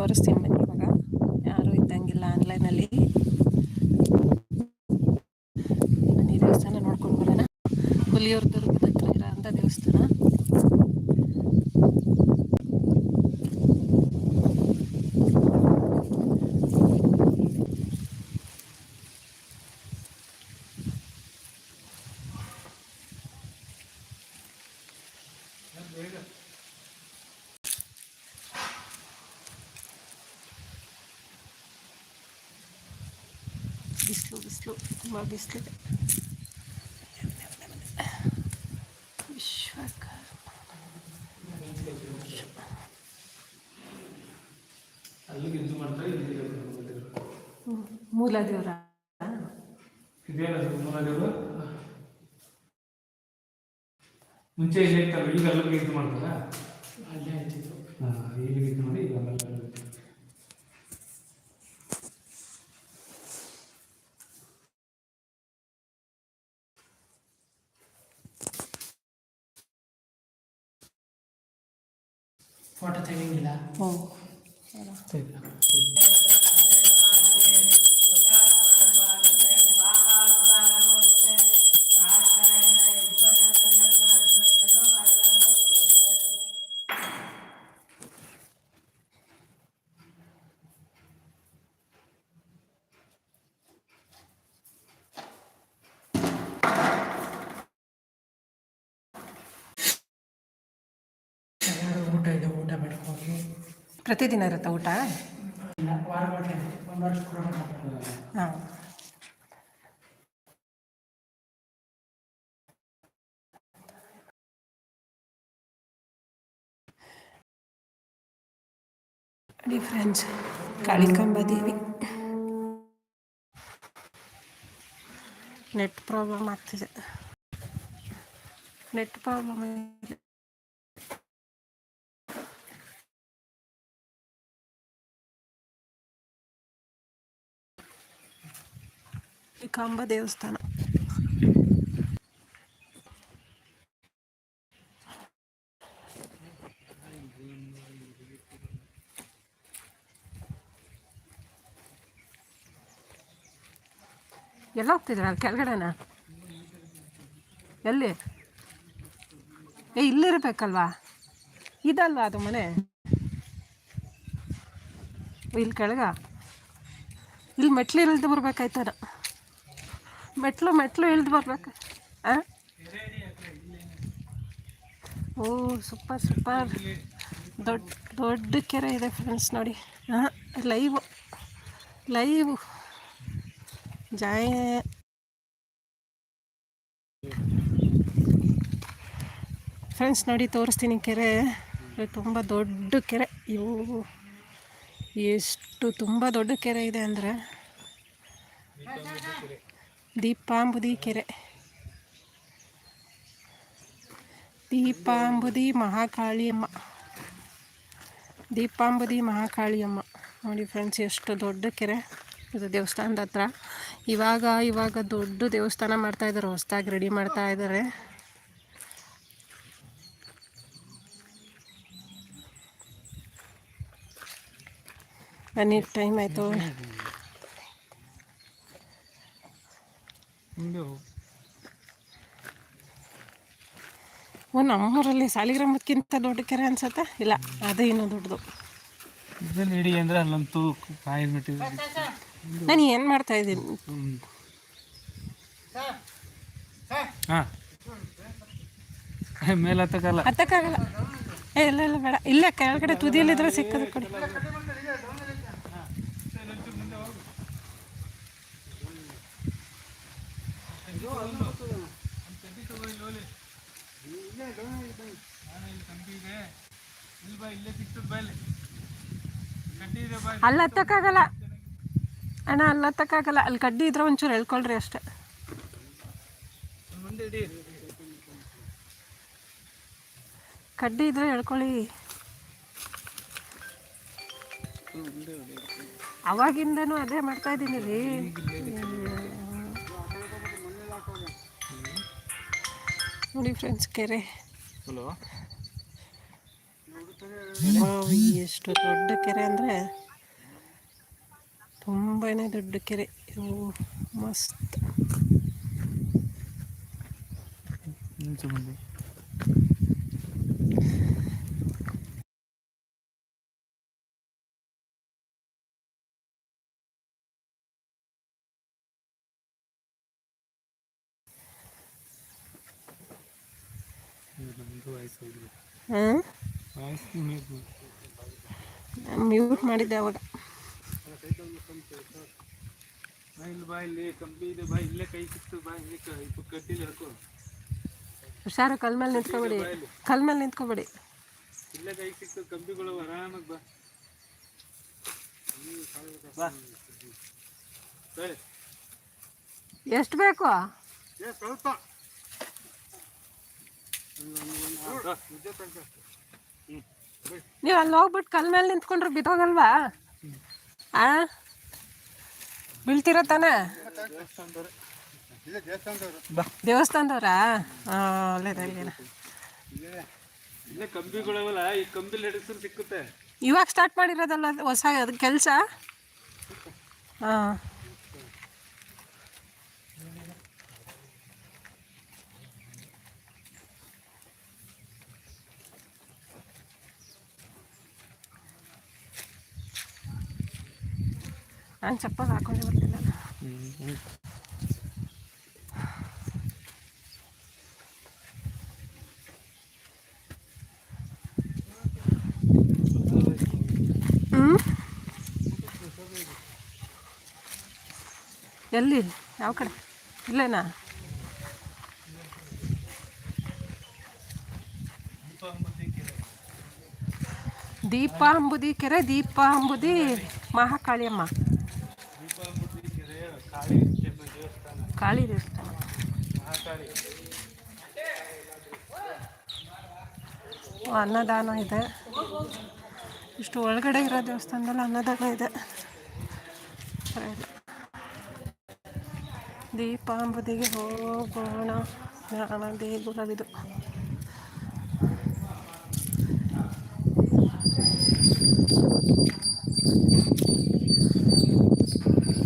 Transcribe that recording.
ತೋರಿಸ್ತೀನಿ ಬನ್ನಿ ಇವಾಗ. ಯಾರೂ ಇದ್ದಂಗಿಲ್ಲ ಆನ್ಲೈನಲ್ಲಿ ಬನ್ನಿ ದೇವಸ್ಥಾನ ನೋಡ್ಕೊಂಡು ಬರೋಣ. ಹುಲಿಯೂರು ದುರ್ಗದ ಹತ್ರ ಇರೋ ಅಂಥ ದೇವಸ್ಥಾನ ಬಿಸಿಲು ಬಿಸಿಲು ತುಂಬ ಬಿಸಿಲಿದೆ ಹ್ಮ್. ಮೂಲ ದೇವರ ಇದೇನದು ಮೂಲದೇವರು? ಮುಂಚೆ ಈಗ ಅಲ್ಲಿಗೆ ಇದು ಮಾಡ್ತಾರ? ಅಲ್ಲೇ ಇಲ್ಲಿಗೆ ಇದು ಮಾಡಿ ಈಗ ಫೋಟೋ ತೆಗಿಯಂಗಿಲ್ಲ ಹ್ಞೂ ಪ್ರತಿದಿನ ಇರುತ್ತಾ ಊಟ ಇಲ್ಲ ವಾರ ಗಂಟೆ ಒಂದು ವರ್ಷ ಕೊಡೋಣ ಹಾಂ ನೋಡಿ friends Kalikamba Devi net problem ಆಗ್ತಿದೆ ನೆಟ್ ಪ್ರಾಬ್ಲಮ್ ಇದೆ ಕಾಂಬ ದೇವಸ್ಥಾನ. ಎಲ್ಲ ಹೋಗ್ತಿದ್ರ ಕೆಳಗಡೆನ? ಎಲ್ಲಿ? ಏ ಇಲ್ಲಿರ್ಬೇಕಲ್ವಾ ಇದಲ್ವಾ ಅದು ಮನೆ? ಇಲ್ಲಿ ಕೆಳಗ? ಇಲ್ಲಿ ಮೆಟ್ಲಿರಲ್ದು ಬರ್ಬೇಕಾಯ್ತಾರ ಮೆಟ್ಲು ಮೆಟ್ಲು ಇಳಿದು ಬರ್ಬೇಕು. ಆ? ಓ ಸೂಪರ್ ಸೂಪರ್ ದೊಡ್ಡ ದೊಡ್ಡ ಕೆರೆ ಇದೆ ಫ್ರೆಂಡ್ಸ್ ನೋಡಿ. ಹಾಂ ಲೈವ್ ಲೈವ್ ಜಾಯ ಫ್ರೆಂಡ್ಸ್ ನೋಡಿ, ತೋರಿಸ್ತೀನಿ ಕೆರೆ. ಇದು ತುಂಬ ದೊಡ್ಡ ಕೆರೆ. ಇವು ಎಷ್ಟು ತುಂಬ ದೊಡ್ಡ ಕೆರೆ ಇದೆ ಅಂದರೆ. ದೀಪಾಂಬುದಿ ಕೆರೆ ದೀಪಾಂಬುದಿ ಮಹಾಕಾಳಿಯಮ್ಮ. ದೀಪಾಂಬುದಿ ಮಹಾಕಾಳಿಯಮ್ಮ. ನೋಡಿ ಫ್ರೆಂಡ್ಸ್ ಎಷ್ಟು ದೊಡ್ಡ ಕೆರೆ. ಇದು ದೇವಸ್ಥಾನದ ಹತ್ರ. ಇವಾಗ ಇವಾಗ ದೊಡ್ಡ ದೇವಸ್ಥಾನ ಮಾಡ್ತಾ ಇದ್ದಾರೆ ಹೊಸ್ದಾಗಿ ರೆಡಿ ಮಾಡ್ತಾ ಇದ್ದಾರೆ ಬನ್ನಿ ಟೈಮ್ ಆಯಿತು. ಹೋಗು. ಓ ನಮ್ಮೂರಲ್ಲಿ ಸಾಲಿಗ್ರಾಮಕ್ಕಿಂತ ದೊಡ್ಡ ಕೆರೆ ಅನ್ಸತ್ತೆ? ಇಲ್ಲ ಅದೇ ಇನ್ನೂ ದೊಡ್ಡದು. ಇದನ್ನ ಹಿಡಿ ಅಂದ್ರೆ ಅಲ್ಲಂತೂ ಕಾಯಿ ನಾನು ಏನು ಮಾಡ್ತಾ ಇದ್ದೀನಿ? ಹಾಂ. ಮೇಲೆ ಹತ್ತಕ್ಕಲ್ಲ ಹತ್ತಕ್ಕಾಗಲ್ಲ. ಏ ಇಲ್ಲ ಇಲ್ಲ ಬೇಡ. ಇಲ್ಲ ಕೆಳಗಡೆ ತುದಿಯಲ್ಲಿದ್ರೆ ಸಿಕ್ಕದು ಕೊಡಿ. ಅಲ್ಲಿ ಹತ್ತಕ್ಕಾಗಲ್ಲ. ಅಣ್ಣ, ಅಲ್ಲಿ ಹತ್ತಕ್ಕಾಗಲ್ಲ. ಅಲ್ಲಿ ಕಡ್ಡಿ ಇದ್ರೆ ಒಂಚೂರು ಹೇಳ್ಕೊಳ್ರಿ ಅಷ್ಟೇ. ಕಡ್ಡಿ ಇದ್ರೆ ಹೇಳ್ಕೊಳ್ಳಿ. ಅವಾಗಿಂದನೂ ಅದೇ ಮಾಡ್ತಾ ಇದ್ದೀನಿ ರೀ. ನೋಡಿ ಫ್ರೆಂಡ್ಸ್ ಕೆರೆ. ಎಷ್ಟು ದೊಡ್ಡ ಕೆರೆ ಅಂದರೆ ತುಂಬಾ ದೊಡ್ಡ ಕೆರೆ. ಓ, ಮಸ್ತ್ ಹಾಂ ಮ್ಯೂಟ್ ಮಾಡಿದ್ದೆ ಅವಾಗ ಇಲ್ಲಿ ಬಾ ಇಲ್ಲಿ ಕಂಬಿ ಇದೆ ಬಾ ಇಲ್ಲೇ ಕೈ ಸಿಕ್ತು ಬಾ ಇಲ್ಲಿ ಕ- ಮಾಡಿದ್ದೆ ಅವಾಗ. ಹುಷಾರು, ಕಲ್ ಮೇಲೆ ನಿಂತ್ಕೊಬೇಡಿ. ಕಲ್ ಮೇಲೆ ನಿಂತ್ಕೊಬೇಡಿ. ಇಲ್ಲೇ ಕೈ ಸಿಕ್ತು ಕಂಬಿಗಳು ಆರಾಮಾಗಿ ಬಾ ಎಷ್ಟು ಬೇಕು? ಸ್ವಲ್ಪ ನೀವು ಅಲ್ಲಿ ಹೋಗ್ಬಿಟ್ಟು ಕಲ್ ಮೇಲೆ ನಿಂತ್ಕೊಂಡ್ರೆ ಬಿದ್ದೋಗಲ್ವಾ? ಆ? ಬೀಳ್ತಿರೋ ತಾನೇ? ದೇವಸ್ಥಾನದವ್ರಾ? ಕಂಬಿಗಳವಲ್ಲ ಈ ಕಂಬಿಲಿ ಹಿಡಿಸ್ರು ಸಿಕ್ಕುತ್ತೆ. ಇವಾಗ ಸ್ಟಾರ್ಟ್ ಮಾಡಿರೋದಲ್ಲ ಹೊಸ ಅದು ಕೆಲಸ? ಹಾಂ ನಾನು ಚಪ್ಪಲ್ ಹಾಕೊಂಡೇ ಬರ್ತಿಲ್ಲ. ಎಲ್ಲಿ? ಯಾವ ಕಡೆ? ಇಲ್ಲೇನಾ? ದೀಪ ಅಂಬುದಿ ಕೆರೆ ದೀಪ ಅಂಬುದಿ ಮಹಾಕಾಳಿಯಮ್ಮ. ಕಾಳಿ ದೇವಸ್ಥಾನ ಅನ್ನದಾನ ಇದೆ. ಇಷ್ಟು ಒಳಗಡೆ ಇರೋ ದೇವಸ್ಥಾನದಲ್ಲಿ ಅನ್ನದಾನ ಇದೆ. ದೀಪಾಂಬುದಿಗೆ ಹೋಗೋಣ. ಜ್ಞಾನ ದೇಗುಲವಿದು